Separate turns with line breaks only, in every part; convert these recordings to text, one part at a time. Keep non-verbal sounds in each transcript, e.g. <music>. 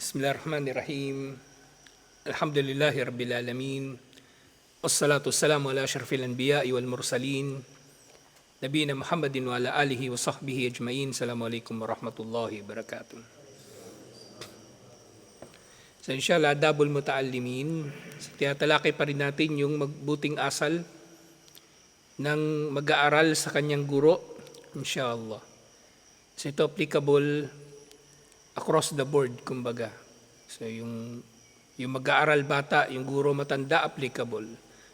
Bismillahirrahmanirrahim. Alhamdulillahi Rabbil Alamin. Wassalatu wassalamu ala ashrafil anbiya'i wal mursalin. Nabiyina Muhammadin wa ala alihi wa sahbihi ajma'in. Assalamualaikum warahmatullahi wabarakatuh. So inshallah, dabul mutaallimin. So, Tinatalakay pa rin natin yung magbuting asal ng mag-aaral sa kanyang guro. Inshallah. So ito applicable across the board, kumbaga. So yung, yung mag-aaral bata, yung guro matanda, applicable.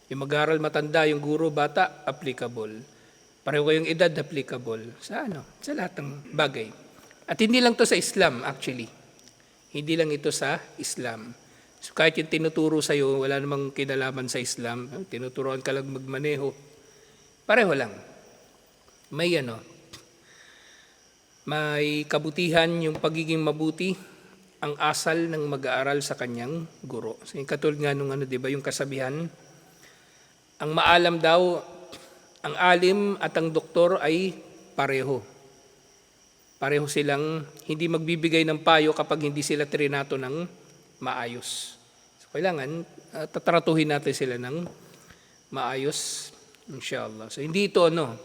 Yung mag-aaral matanda, yung guro bata, applicable. Pareho kayong edad, applicable. Sa ano? Sa lahat ng bagay. At hindi lang to sa Islam, actually. Hindi lang ito sa Islam. So kahit yung tinuturo sa'yo, wala namang kinalaman sa Islam. Tinuturoan ka lang magmaneho. Pareho lang. May ano, may kabutihan yung pagiging mabuti ang asal ng mag-aaral sa kanyang guro. So, katulad nga nung ano, di ba, yung kasabihan, ang maalam daw, ang alim at ang doktor ay pareho. Pareho silang hindi magbibigay ng payo kapag hindi sila trinato ng maayos. So, kailangan uh, tatratuhin natin sila ng maayos, inshallah. So, hindi ito ano,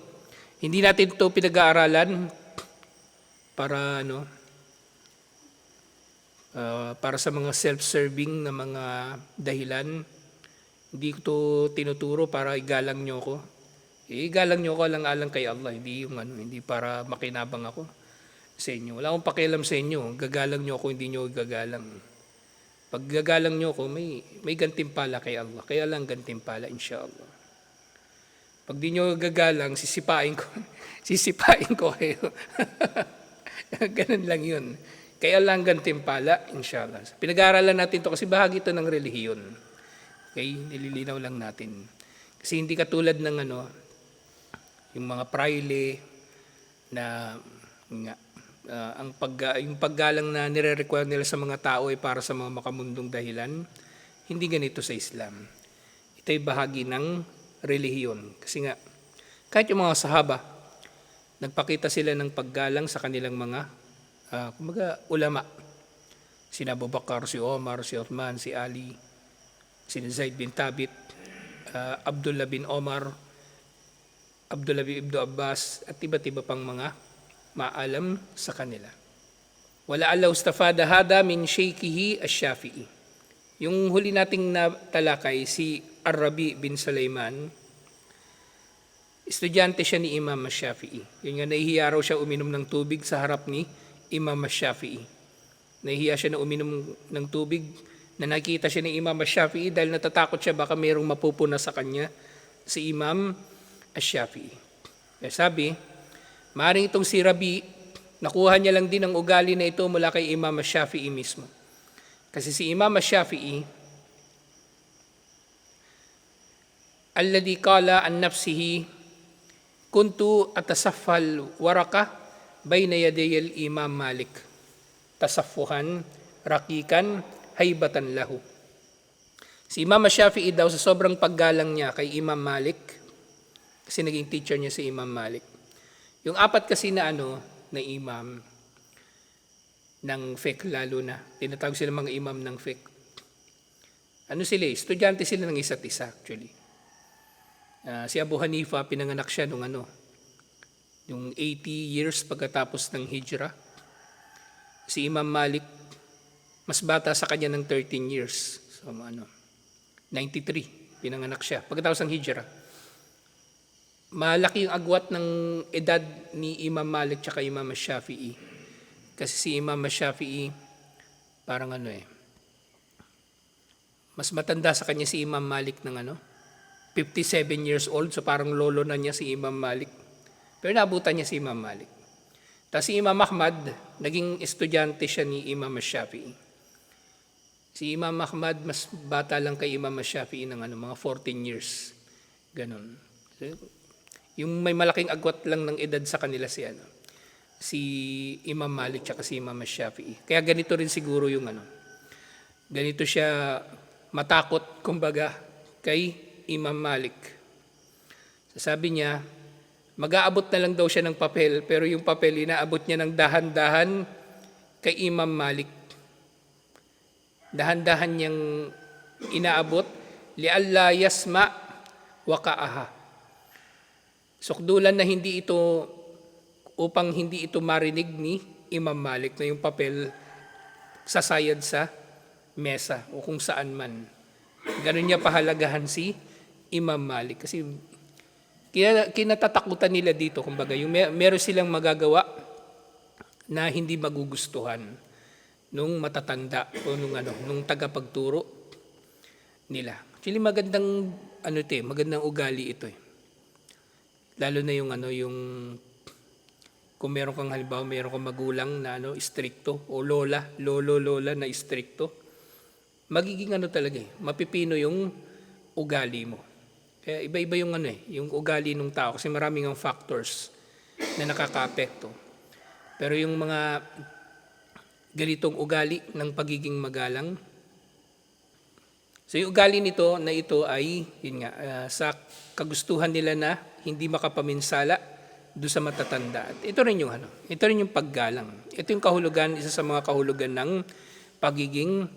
hindi natin ito pinag-aaralan para ano uh, para sa mga self-serving na mga dahilan hindi ko to tinuturo para igalang nyo ko eh, igalang nyo ko lang alang kay Allah hindi yung ano hindi para makinabang ako sa inyo. Wala akong pakialam sa inyo gagalang nyo ako hindi nyo gagalang. Pag gagalang nyo ko may may gantimpala kay Allah kaya lang gantimpala inshallah. Pag di nyo gagalang sisipain ko <laughs> sisipain ko kayo <laughs> <laughs> Ganun lang yun. Kaya lang gantimpala, inshallah. Pinag-aaralan natin to kasi bahagi ito ng relihiyon. Okay, nililinaw lang natin. Kasi hindi katulad ng ano, yung mga praile na nga, ah, ang pag, yung paggalang na nire-require nila sa mga tao ay para sa mga makamundong dahilan. Hindi ganito sa Islam. Ito ay bahagi ng relihiyon. Kasi nga, kahit yung mga sahaba, nagpakita sila ng paggalang sa kanilang mga uh, kumaga, ulama. Si Abu Bakar, si Omar, si Uthman, si Ali, si Zaid bin Tabit, uh, Abdullah bin Omar, Abdullah bin Ibn Abbas, at iba't iba pang mga maalam sa kanila. Wala Allah ustafada hada min shaykhihi ash-shafi'i. Yung huli nating natalakay, si Arabi bin Sulaiman, Estudyante siya ni Imam Shafi'i. Yun nga, nahihiya raw siya uminom ng tubig sa harap ni Imam Shafi'i. Nahihiya siya na uminom ng tubig na nakita siya ni Imam Shafi'i dahil natatakot siya baka mayroong mapupuna sa kanya si Imam Shafi'i. Kaya sabi, maaaring itong si Rabi, nakuha niya lang din ang ugali na ito mula kay Imam Shafi'i mismo. Kasi si Imam Shafi'i, alladhi qala an nafsihi kuntu atasaffal waraka bayna yaday al-imam Malik tasaffuhan rakikan haybatan lahu Si Imam Shafi'i daw sa sobrang paggalang niya kay Imam Malik kasi naging teacher niya si Imam Malik. Yung apat kasi na ano na imam ng fiqh lalo na tinatawag sila mga imam ng fiqh. Ano sila? eh? Estudyante sila ng isa't isa actually. Uh, si Abu Hanifa, pinanganak siya nung ano, yung 80 years pagkatapos ng hijrah. Si Imam Malik, mas bata sa kanya ng 13 years. So ano, 93, pinanganak siya. Pagkatapos ng hijrah. Malaki yung agwat ng edad ni Imam Malik tsaka Imam Shafi'i. Kasi si Imam Shafi'i, parang ano eh, mas matanda sa kanya si Imam Malik ng ano, 57 years old, so parang lolo na niya si Imam Malik. Pero naabutan niya si Imam Malik. Tapos si Imam Ahmad, naging estudyante siya ni Imam Shafi'i. Si Imam Ahmad, mas bata lang kay Imam Shafi'i ng ano, mga 14 years. Ganon. Yung may malaking agwat lang ng edad sa kanila si ano, si Imam Malik tsaka si Imam Shafi'i. Kaya ganito rin siguro yung ano, ganito siya matakot, kumbaga, kay Imam Malik. Sabi niya, mag-aabot na lang daw siya ng papel, pero yung papel inaabot niya ng dahan-dahan kay Imam Malik. dahan-dahan niyang inaabot lialla yasma wa kaaha. Sukdulan na hindi ito upang hindi ito marinig ni Imam Malik na yung papel sasayad sa mesa o kung saan man. Ganun niya pahalagahan si Imam Malik kasi kina, kinatatakutan nila dito kumbaga yung mer- meron silang magagawa na hindi magugustuhan nung matatanda o nung ano nung tagapagturo nila. Actually magandang ano ito eh, magandang ugali ito eh. Lalo na yung ano yung kung meron kang halimbawa meron kang magulang na ano stricto o lola, lolo lola na stricto, magiging ano talaga eh, mapipino yung ugali mo. Kaya iba-iba yung ano eh, yung ugali ng tao kasi maraming ang factors na nakakaapekto. Pero yung mga ganitong ugali ng pagiging magalang, So yung ugali nito na ito ay yun nga ah, sa kagustuhan nila na hindi makapaminsala do sa matatanda. At ito rin yung ano, ito rin yung paggalang. Ito yung kahulugan, isa sa mga kahulugan ng pagiging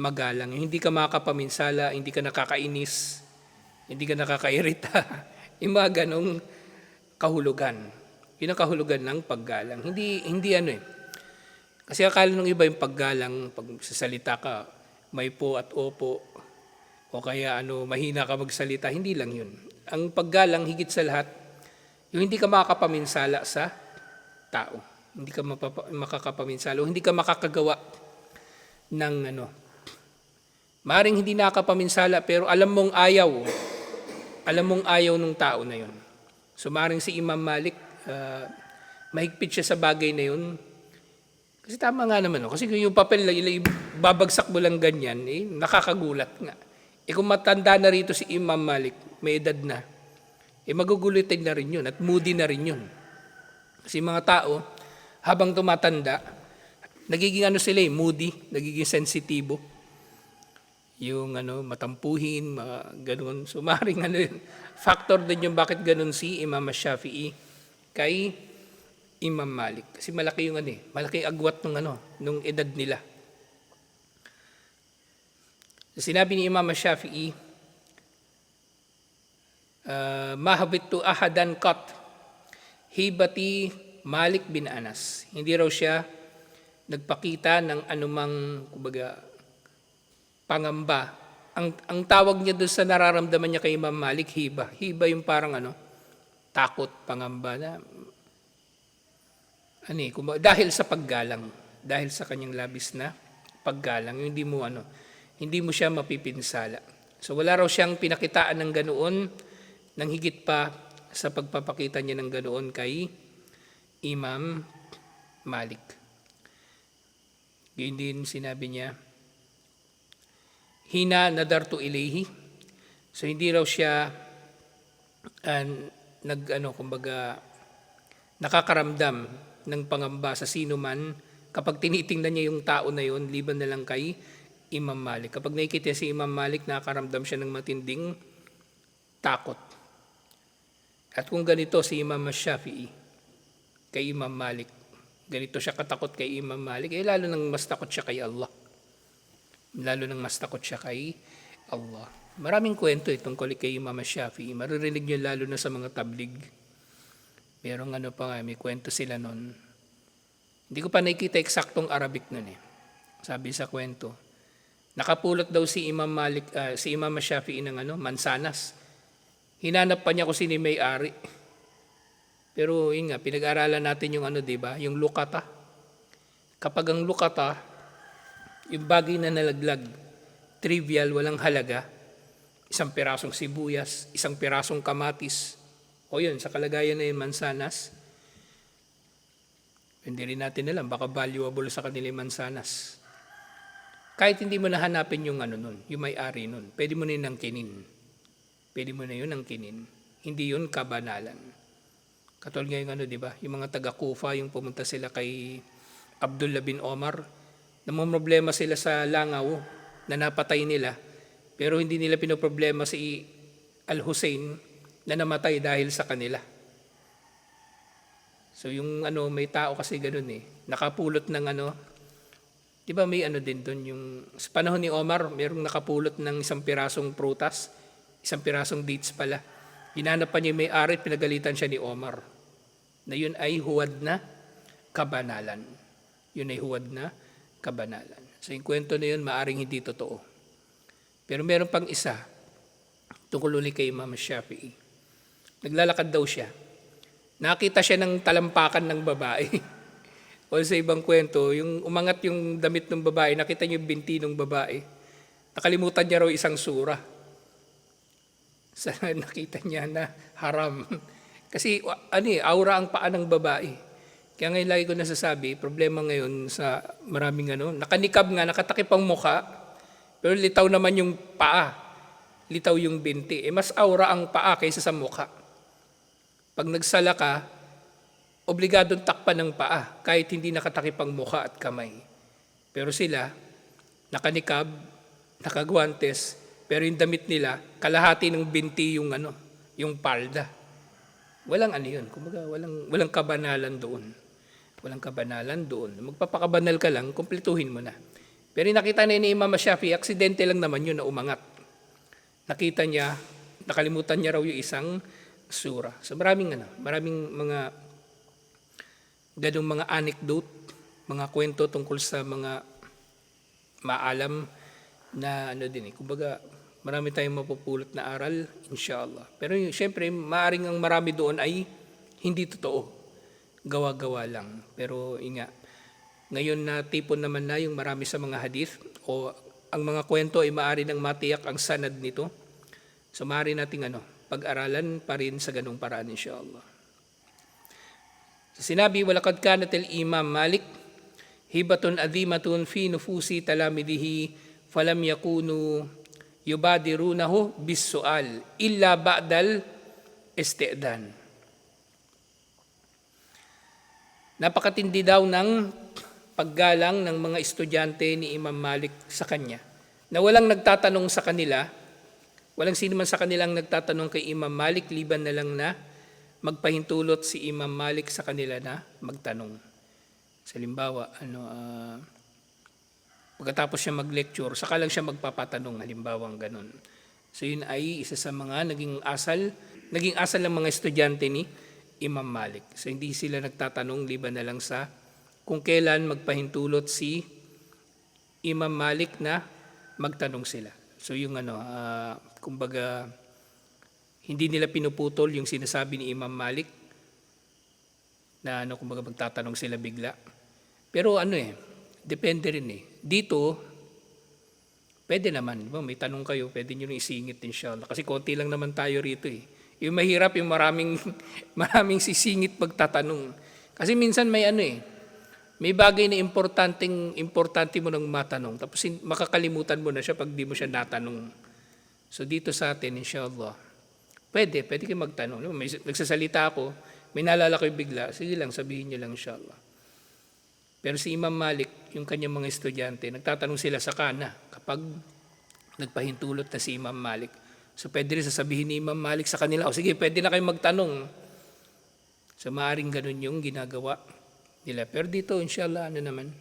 magalang. Yung hindi ka makapaminsala, hindi ka nakakainis, hindi ka nakakairita. <laughs> yung mga ganong kahulugan. Yun ang kahulugan ng paggalang. Hindi hindi ano eh. Kasi akala ng iba yung paggalang, pag sasalita ka, may po at opo, o kaya ano, mahina ka magsalita, hindi lang yun. Ang paggalang higit sa lahat, yung hindi ka makakapaminsala sa tao. Hindi ka mapapa, makakapaminsala, o hindi ka makakagawa ng ano. Maring hindi nakakapaminsala, pero alam mong ayaw, alam mong ayaw ng tao na yun. So maring si Imam Malik, ah, mahigpit siya sa bagay na yun, kasi tama nga naman, no? kasi yung papel na babagsak mo lang ganyan, eh, nakakagulat nga. Eh kung matanda na rito si Imam Malik, may edad na, eh magugulitin na rin yun at moody na rin yun. Kasi mga tao, habang tumatanda, nagiging ano sila eh, moody, nagiging sensitibo. Yung ano, matampuhin, mga ganun. So <laughs> maring ano factor din yung bakit ganun si Imam Shafi'i kay Imam Malik. Kasi malaki yung ano eh, malaki agwat ng ano, nung edad nila. Sinabi ni Imam Shafi'i, uh, mahabit ahadan kat hibati Malik bin Anas. Hindi raw siya nagpakita ng anumang kumbaga, pangamba. Ang, ang tawag niya doon sa nararamdaman niya kay Imam Malik, hiba. Hiba yung parang ano, takot, pangamba na ano eh, kumbaga, dahil sa paggalang, dahil sa kanyang labis na paggalang, hindi mo ano, hindi mo siya mapipinsala. So wala raw siyang pinakitaan ng ganoon nang higit pa sa pagpapakita niya ng ganoon kay Imam Malik. Gayun din sinabi niya, Hina nadartu ilayhi. So hindi raw siya uh, nag ano kumbaga nakakaramdam ng pangamba sa sino man kapag tinitingnan niya yung tao na yun, liban na lang kay Imam Malik. Kapag nakikita si Imam Malik, nakakaramdam siya ng matinding takot. At kung ganito si Imam Shafi'i kay Imam Malik, ganito siya katakot kay Imam Malik, eh lalo nang mas takot siya kay Allah. Lalo nang mas takot siya kay Allah. Maraming kwento eh tungkol kay Imam Shafi'i. Maririnig niyo lalo na sa mga tablig. Merong ano pa nga, may kwento sila nun. Hindi ko pa nakikita eksaktong Arabic nun eh. Sabi sa kwento. Nakapulot daw si Imam Malik, ah, si Imam Shafi'i ng ano, mansanas. Hinanap pa niya kung sino may-ari. Pero yun nga, pinag-aralan natin yung ano, di ba? Yung lukata. Kapag ang lukata, yung bagay na nalaglag, trivial, walang halaga, isang pirasong sibuyas, isang pirasong kamatis, o yun, sa kalagayan na yung mansanas, hindi rin natin alam, baka valuable sa kanila yung mansanas. Kahit hindi mo nahanapin yung ano nun, yung may-ari nun, pwede mo na yun ang kinin. Pwede mo na yun ang kinin. Hindi yun kabanalan. Katulad ngayon ano, di ba? Yung mga taga-Kufa, yung pumunta sila kay Abdullah bin Omar, problema sila sa langaw na napatay nila, pero hindi nila pinoproblema si Al-Hussein na namatay dahil sa kanila. So yung ano, may tao kasi ganun eh, nakapulot ng ano, Di ba may ano din doon yung sa panahon ni Omar, merong nakapulot ng isang pirasong prutas, isang pirasong dates pala. Hinanap pa niya yung may-ari at pinagalitan siya ni Omar. Na yun ay huwad na kabanalan. Yun ay huwad na kabanalan. So yung kwento na yun, maaring hindi totoo. Pero meron pang isa, tungkol uli kay Imam Shafi'i. Naglalakad daw siya. Nakita siya ng talampakan ng babae. <laughs> o sa ibang kwento, yung umangat yung damit ng babae, nakita niyo yung binti ng babae. Nakalimutan niya raw isang sura. Sa <laughs> nakita niya na haram. <laughs> Kasi ano eh, aura ang paa ng babae. Kaya ngayon lagi ko nasasabi, problema ngayon sa maraming ano, nakanikab nga, nakatakip ang muka, pero litaw naman yung paa. Litaw yung binti. Eh, mas aura ang paa kaysa sa muka. Pag nagsala ka, obligadong takpan ng paa kahit hindi nakatakip ang mukha at kamay. Pero sila, nakanikab, nakagwantes, pero yung damit nila, kalahati ng binti yung ano, yung palda. Walang ano yun, kumbaga walang, walang kabanalan doon. Walang kabanalan doon. Magpapakabanal ka lang, kumpletuhin mo na. Pero nakita na ni Imam Shafi, aksidente lang naman yun na umangat. Nakita niya, nakalimutan niya raw yung isang sura. So maraming ano, maraming mga ganong mga anecdote, mga kwento tungkol sa mga maalam na ano din eh. Kumbaga, marami tayong mapupulot na aral, inshallah. Pero yung, syempre, maaring ang marami doon ay hindi totoo. Gawa-gawa lang. Pero inga, ngayon na tipon naman na yung marami sa mga hadith o ang mga kwento ay maaari nang matiyak ang sanad nito. So maaari nating ano, pag-aralan pa rin sa ganung paraan inshallah. So, sinabi, walakad kanat imam Malik, hibatun adhimatun fi nufusi talamidihi falam yakunu yubadirunahu bis sual illa ba'dal isti'dan. Napakatindi daw ng paggalang ng mga estudyante ni Imam Malik sa kanya. Na walang nagtatanong sa kanila, walang sino man sa kanilang nagtatanong kay Imam Malik, liban na lang na magpahintulot si Imam Malik sa kanila na magtanong. Sa limbawa, ano, ah, pagkatapos siya mag-lecture, saka lang siya magpapatanong, halimbawa ganun. So yun ay isa sa mga naging asal, naging asal ng mga estudyante ni Imam Malik. So hindi sila nagtatanong liban na lang sa kung kailan magpahintulot si Imam Malik na magtanong sila. So yung ano, ah, kumbaga hindi nila pinuputol yung sinasabi ni Imam Malik na ano kumbaga magtatanong sila bigla. Pero ano eh, depende rin eh. Dito, pwede naman. Di ba? May tanong kayo, pwede nyo rin isingit inshallah. Kasi konti lang naman tayo rito eh. Yung mahirap, yung maraming, <laughs> maraming sisingit pagtatanong. Kasi minsan may ano eh, may bagay na importanteng, importante mo nang matanong. Tapos makakalimutan mo na siya pag di mo siya natanong. So dito sa atin, inshallah, pwede, pwede kayo magtanong. May, nagsasalita ako, may naalala ko bigla, sige lang, sabihin niyo lang inshallah. Pero si Imam Malik, yung kanyang mga estudyante, nagtatanong sila sa kana kapag nagpahintulot na si Imam Malik. So pwede rin sasabihin ni Imam Malik sa kanila, o sige, pwede na kayo magtanong. So maaring ganun yung ginagawa nila. Pero dito, inshallah, ano naman,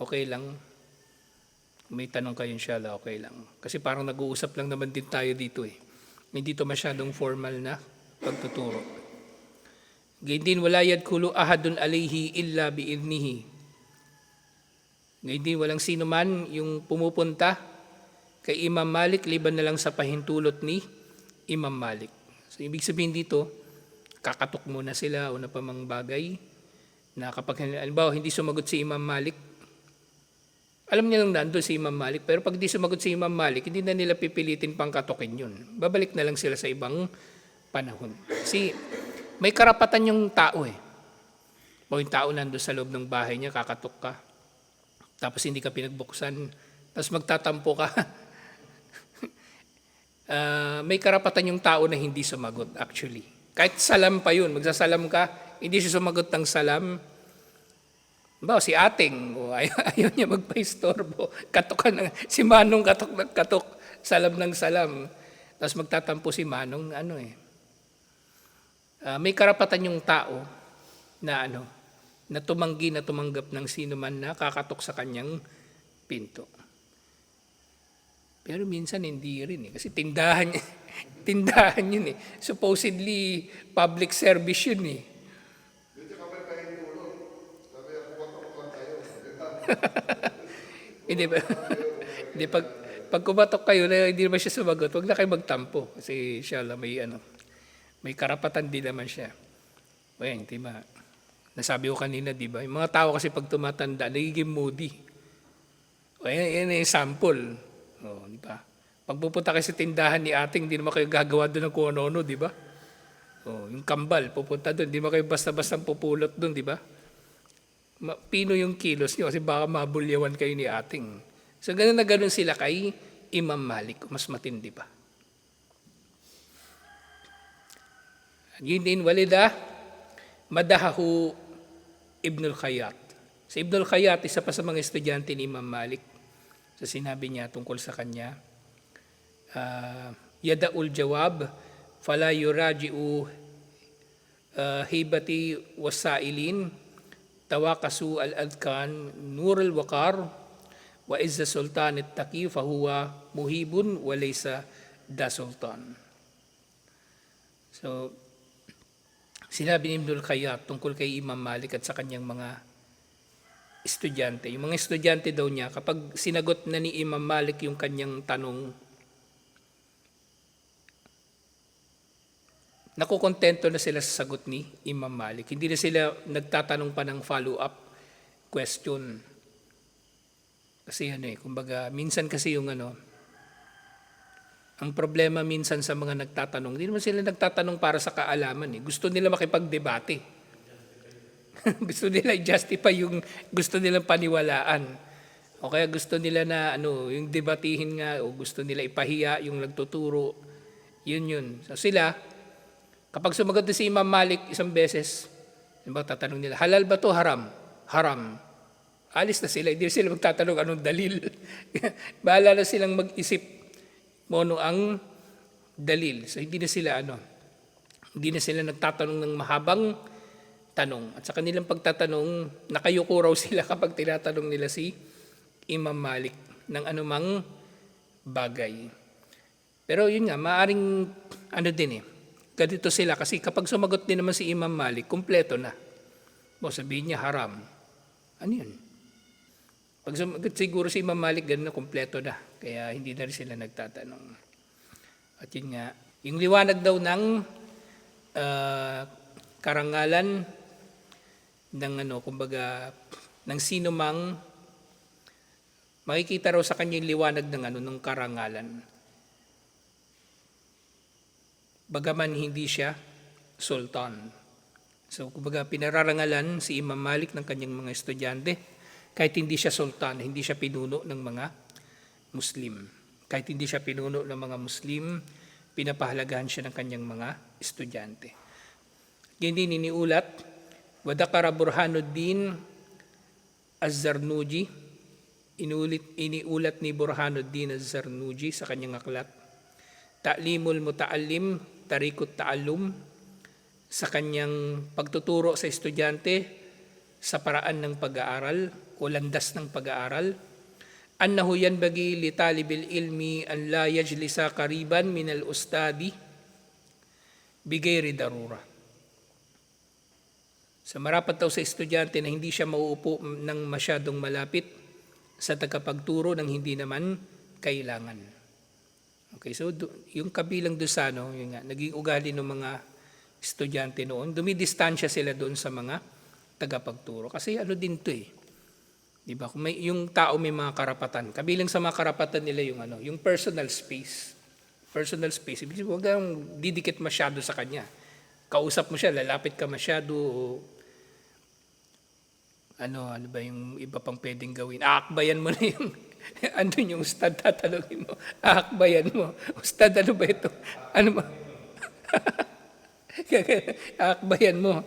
okay lang. May tanong kayo, inshallah, okay lang. Kasi parang nag-uusap lang naman din tayo dito eh. Hindi to masyadong formal na pagtuturo. Gayun din wala yadkulu ahadun alayhi illa biidnihi. Gayun din walang sino man yung pumupunta kay Imam Malik liban na lang sa pahintulot ni Imam Malik. So ibig sabihin dito, kakatok muna sila o na pa mang bagay na kapag halimbawa hindi sumagot si Imam Malik, alam niya lang nandun si Imam Malik, pero pag di sumagot si Imam Malik, hindi na nila pipilitin pang katokin yun. Babalik na lang sila sa ibang panahon. Kasi may karapatan yung tao eh. O yung tao nandun sa loob ng bahay niya, kakatok ka. Tapos hindi ka pinagbuksan. Tapos magtatampo ka. <laughs> Ah, may karapatan yung tao na hindi sumagot actually. Kahit salam pa yun, magsasalam ka, hindi siya sumagot ng salam. Ba, si ating, o <laughs> ayaw, ayaw niya magpa-istorbo. Katok ka na, si Manong katok ng katok, salam ng salam. Tapos magtatampo si Manong, ano eh, Ah, may karapatan yung tao na ano, na tumanggi na tumanggap ng sino man na kakatok sa kanyang pinto. Pero minsan hindi rin eh. Kasi tindahan, <laughs> tindahan yun eh. Supposedly, public service yun eh. Hindi ba? <laughs> Hindi pag pag kumatok kayo na hindi naman siya sumagot, wag na kayo magtampo kasi siya lang may ano, may karapatan din naman siya. O yan, di ba? Nasabi ko kanina, di ba? Yung mga tao kasi pag tumatanda, nagiging moody. O yan, yan yung sample. O, di ba? Pag pupunta kayo sa tindahan ni ating, hindi naman kayo gagawa doon ng kung ano-ano, di ba? O, yung kambal, pupunta doon, hindi naman kayo basta-basta pupulot doon, di ba? Pino yung kilos nyo kasi baka mabulyawan kayo ni ating. So ganun na ganun sila kay Imam Malik, mas matindi pa. Yun din walida, madahahu Ibnul Khayyat. Si Ibnul Khayyat, isa pa sa mga estudyante ni Imam Malik. So sinabi niya tungkol sa kanya, uh, Yada'ul jawab, fala yuraji'u uh, hibati wasailin, tawakasu al-adkan, nur al-wakar, wa izza sultan at-taqi fahuwa muhibun wa laysa da sultan. So, sinabi ni Ibnul Khayyat tungkol kay Imam Malik at sa kanyang mga estudyante. Yung mga estudyante daw niya, kapag sinagot na ni Imam Malik yung kanyang tanong, nakukontento na sila sa sagot ni Imam Malik. Hindi na sila nagtatanong pa ng follow-up question. Kasi ano eh, kumbaga, minsan kasi yung ano, ang problema minsan sa mga nagtatanong, hindi naman sila nagtatanong para sa kaalaman eh. Gusto nila makipagdebate. <laughs> gusto nila i-justify yung gusto nilang paniwalaan. O kaya gusto nila na ano, yung debatihin nga o gusto nila ipahiya yung nagtuturo. Yun yun. So sila, kapag sumagot si Imam Malik isang beses, diba, tatanong nila, halal ba to haram? Haram. Alis na sila, hindi sila magtatanong anong dalil. <laughs> Bahala na silang mag-isip mono ang dalil. So hindi na sila ano, hindi na sila nagtatanong ng mahabang tanong. At sa kanilang pagtatanong, nakayuko raw sila <laughs> kapag tinatanong nila si Imam Malik ng anumang bagay. Pero yun nga, maaring ano din eh, ganito sila kasi kapag sumagot din naman si Imam Malik, kumpleto na. O sabihin niya haram. Ano yun? Pag sumagot siguro si Imam Malik, ganun na kumpleto na. Kaya hindi na rin sila nagtatanong. At yun nga, yung liwanag daw ng uh, karangalan ng ano, kumbaga, ng sino mang makikita raw sa kanya yung liwanag ng ano, ng karangalan. Bagaman hindi siya sultan. So, kumbaga, pinararangalan si Imam Malik ng kanyang mga estudyante kahit hindi siya sultan, hindi siya pinuno ng mga Muslim. Kahit hindi siya pinuno ng mga Muslim, pinapahalagahan siya ng kanyang mga estudyante. Hindi niniulat, Wadakara Burhanuddin Az-Zarnuji, inulit, iniulat ni Burhanuddin Az-Zarnuji sa kanyang aklat, Ta'limul Muta'allim, Tarikut Ta'allum, sa kanyang pagtuturo sa estudyante sa paraan ng pag-aaral o landas ng pag-aaral, annahu yanbaghi li talibil ilmi an la yajlisa qariban min al ustadi bigayri darura. Sa marapat daw sa estudyante na hindi siya mauupo ng masyadong malapit sa tagapagturo ng hindi naman kailangan. Okay, so yung kabilang doon sa ano, yung nga, naging ugali ng mga estudyante noon, dumidistansya sila doon sa mga tagapagturo. Kasi ano din to eh. Di ba? Kung may, yung tao may mga karapatan. Kabilang sa mga karapatan nila yung ano, yung personal space. Personal space. Ibig sabihin, huwag didikit masyado sa kanya. Kausap mo siya, lalapit ka masyado, ano, ano ba yung iba pang pwedeng gawin? Aakbayan mo na yung, <laughs> andun yung ustad, tatanungin mo. Aakbayan mo. Ustad, ano ba ito? Ano ba? <laughs> Aakbayan mo.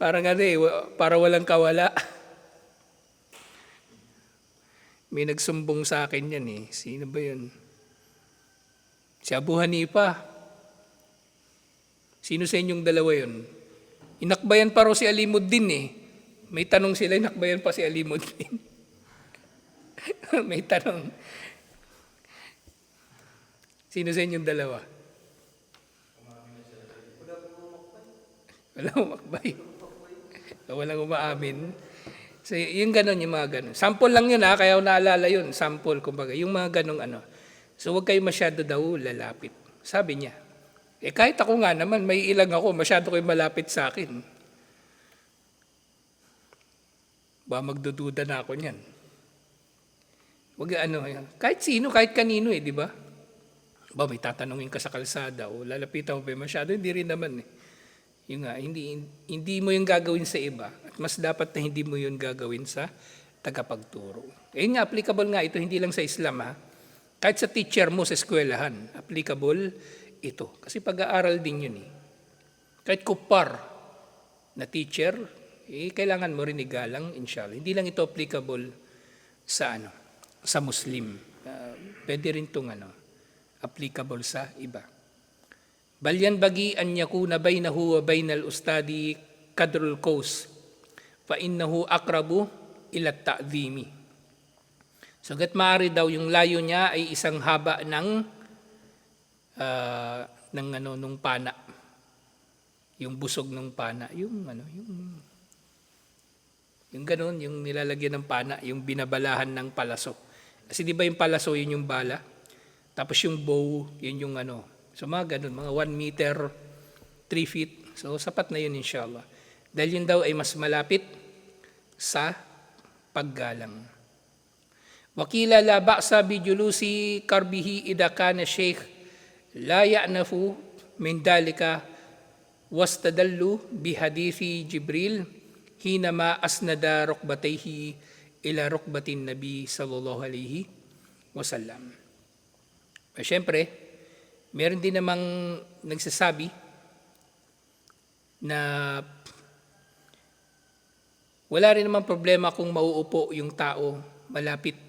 Parang ano eh, para walang kawala. May nagsumbong sa akin yan eh. Sino ba yun? Si Abu Hanifa. Sino sa inyong dalawa yun? Inakbayan pa raw si Alimuddin eh. May tanong sila, nakbayan pa si Alimuddin. <laughs> May tanong. Sino sa inyong dalawa? Wala umakbay. Walang umaamin. So, yung ganon, yung mga ganon. Sample lang yun ha, kaya naalala yun. Sample, kumbaga. Yung mga ganong ano. So, huwag kayo masyado daw lalapit. Sabi niya. Eh, kahit ako nga naman, may ilang ako, masyado kayo malapit sa akin. Ba, magdududa na ako niyan. Wag ano, yan. kahit sino, kahit kanino eh, di ba? Ba, may tatanungin ka sa kalsada o lalapitan mo ba masyado? Hindi rin naman eh. Yung nga, hindi, hindi mo yung gagawin sa iba at mas dapat na hindi mo yun gagawin sa tagapagturo. Eh nga, applicable nga ito, hindi lang sa Islam ha. Kahit sa teacher mo sa eskwelahan, applicable ito. Kasi pag-aaral din yun eh. Kahit kupar na teacher, eh, kailangan mo rin igalang, inshallah. Hindi lang ito applicable sa ano, sa Muslim. Uh, pwede rin itong ano, applicable sa iba. Bal yanbaghi an yakuna bainahu wa bainal ustadi kadrul qaus fa innahu aqrabu ila ta'dhimi. So gat maaari daw yung layo niya ay isang haba ng ah, ng ano nung pana. Yung busog ng pana, yung ano, yung yung ganun, yung nilalagyan ng pana, yung binabalahan ng palaso. Kasi di ba yung palaso, yun yung bala? Tapos yung bow, yun yung ano. So mga ganun, mga 1 meter, 3 feet. So sapat na yun inshallah. Dahil yun daw ay mas malapit sa paggalang. Wakila la ba'sa bi julusi karbihi idha kana sheikh la ya'nafu min dalika wastadallu bi hadithi Jibril hinama asnada rukbatayhi ila rukbatin nabi sallallahu alaihi wasallam. Eh, Siyempre, meron din namang nagsasabi na wala rin namang problema kung mauupo yung tao malapit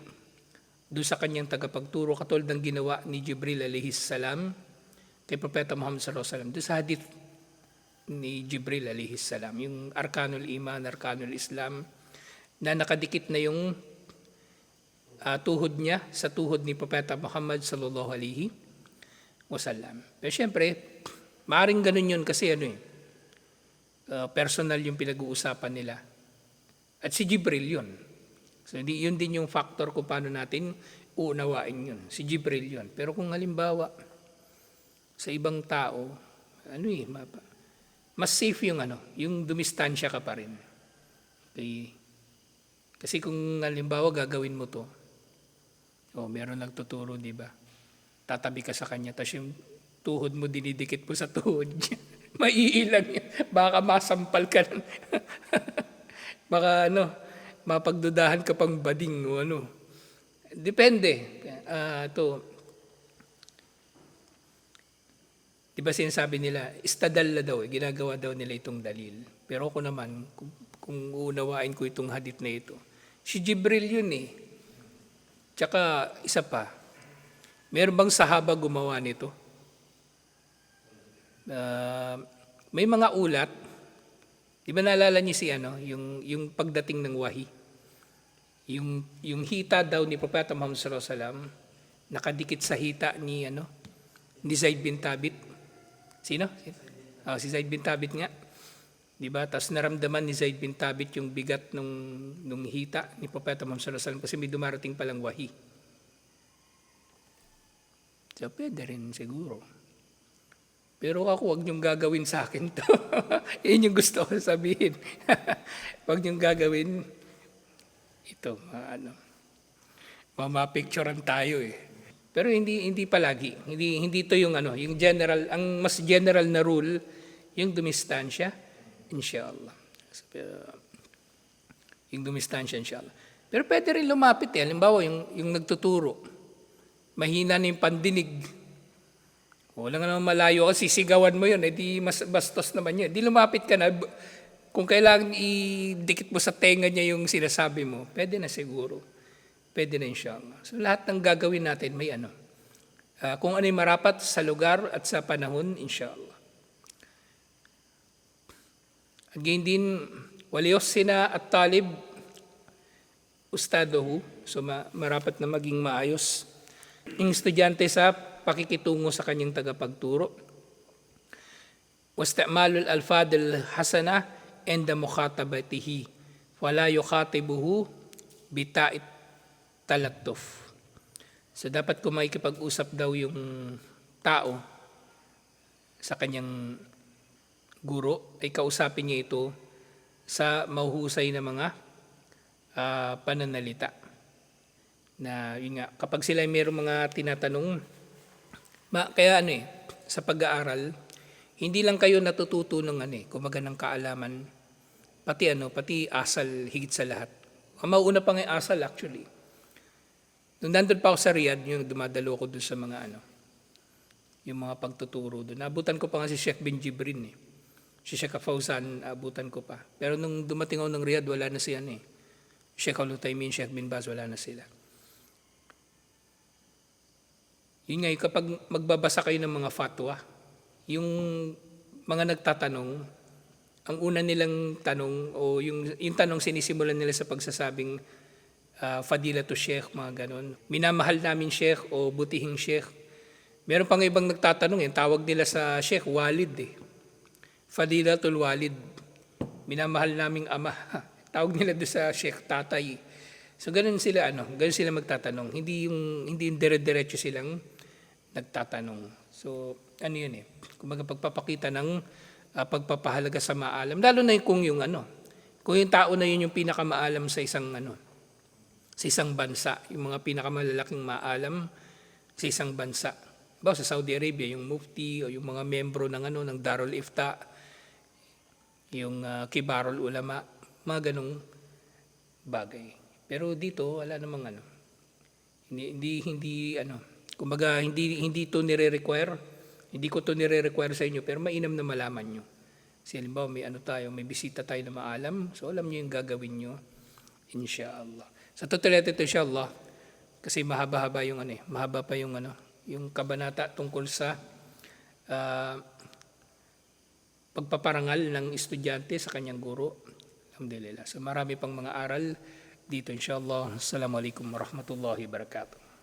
doon sa kanyang tagapagturo katulad ng ginawa ni Jibril alaihi salam kay Propeta Muhammad sallallahu alaihi wasallam. Doon sa hadith ni Jibril alaihi salam, yung Arkanul Iman, Arkanul Islam, na nakadikit na yung ah, tuhod niya sa tuhod ni Propeta Muhammad sallallahu alaihi wasallam. Pero syempre, maaring ganun yun kasi ano eh, ah, personal yung pinag-uusapan nila. At si Jibril yun. So hindi, yun din yung factor kung paano natin uunawain yun. Si Jibril yun. Pero kung halimbawa, sa ibang tao, ano eh, mapa- mas safe yung ano, yung dumistansya ka pa rin. Okay. Kasi kung halimbawa gagawin mo to, oh, meron nagtuturo, di ba? Tatabi ka sa kanya, tapos yung tuhod mo dinidikit mo sa tuhod niya. <laughs> Maiilang yan. Baka masampal ka. ng- <laughs> Baka ano, mapagdudahan ka pang bading o ano. Depende. Ah, to, Di ba sinasabi nila, istadal na daw, eh, ginagawa daw nila itong dalil. Pero ako naman, kung, kung uunawain ko itong hadith na ito, si Jibril yun eh. Tsaka isa pa, meron bang sahaba gumawa nito? Ah, may mga ulat, di ba naalala niyo si ano, yung, yung pagdating ng wahi? Yung, yung hita daw ni Propeta Muhammad sallallahu alaihi wasallam nakadikit sa hita ni ano ni Zaid bin Tabit. Sino? Ah, si Zaid bin Tabit nga. 'Di ba? Tapos naramdaman ni Zaid bin Tabit yung bigat nung nung hita ni Propeta Muhammad sallallahu alaihi wasallam kasi may dumarating palang wahi. So, pwede rin siguro. Pero ako, wag niyong gagawin sa akin to. <laughs> Yun yung gusto ko sabihin. <laughs> wag niyong gagawin ito, ma- ano, mamapicturean tayo eh. Pero hindi hindi palagi. Hindi hindi to yung ano, yung general, ang mas general na rule yung dumistansya inshallah. Yung dumistansya inshallah. Pero pwede rin lumapit eh. Halimbawa, yung, yung nagtuturo, mahina na yung pandinig. Wala nga naman malayo kasi sisigawan mo yun, eh di mas bastos naman yun. Di lumapit ka na, kung kailangan idikit mo sa tenga niya yung sinasabi mo, pwede na siguro. Pwede na inshallah. So lahat ng gagawin natin may ano. Uh, kung ano'y marapat sa lugar at sa panahon, inshallah. At ganyan din, waliyosina at talib ustadohu. So ma- marapat na maging maayos. Ang estudyante sa pakikitungo sa kanyang tagapagturo. Wasta'malul al-fadil hasana and the mukhatabatihi. Wala yukhatibuhu bita'it talaktof. So dapat kung makikipag-usap daw yung tao sa kanyang guro, ay kausapin niya ito sa mahuhusay na mga uh, pananalita. Na yun nga, kapag sila ay mayroong mga tinatanong, ma, kaya ano eh, sa pag-aaral, hindi lang kayo natututo ng ano eh, kumaga ng kaalaman, pati ano, pati asal higit sa lahat. Ang mauuna pa nga asal actually. Nung nandun pa ako sa Riyadh, yung dumadalo ko doon sa mga ano, yung mga pagtuturo doon. Nabutan ko pa nga si Sheikh bin Jibrin eh. Si Sheikh Fauzan, abutan ko pa. Pero nung dumating ako ng Riyadh, wala na siya eh. Sheikh Al-Utaymin, Sheikh bin Baz, wala na sila. Yun nga, yung kapag magbabasa kayo ng mga fatwa, yung mga nagtatanong, ang una nilang tanong o yung, yung tanong sinisimulan nila sa pagsasabing uh, fadila to sheikh, mga ganon. Minamahal namin sheikh o butihing sheikh. Meron pang ibang nagtatanong, yung tawag nila sa sheikh, walid eh. Fadila tul walid. Minamahal naming ama. tawag nila doon sa sheikh, tatay. So ganun sila ano, ganun sila magtatanong. Hindi yung hindi yung dire-diretso silang nagtatanong. So ano yun eh. Kumbaga pagpapakita ng ah, pagpapahalaga sa maalam. Lalo na kung yung ano, kung yung tao na yun yung pinakamaalam sa isang ano, sa isang bansa, yung mga pinakamalalaking maalam sa isang bansa. Ba sa Saudi Arabia, yung mufti o yung mga membro ng ano ng Darul Ifta, yung ah, Kibarul Ulama, mga ganong bagay. Pero dito wala namang ano. Hindi hindi, hindi ano, kumbaga hindi hindi to nire-require. Hindi ko to nire-require sa inyo pero mainam na malaman nyo. Kasi halimbawa may ano tayo, may bisita tayo na maalam, so alam nyo yung gagawin nyo. Inshallah. Sa totoo ito inshallah, kasi mahaba-haba yung ano eh, mahaba pa yung ano, yung kabanata tungkol sa ah, pagpaparangal ng estudyante sa kanyang guro. Alhamdulillah. So marami pang mga aral dito inshallah. Assalamualaikum warahmatullahi wabarakatuh.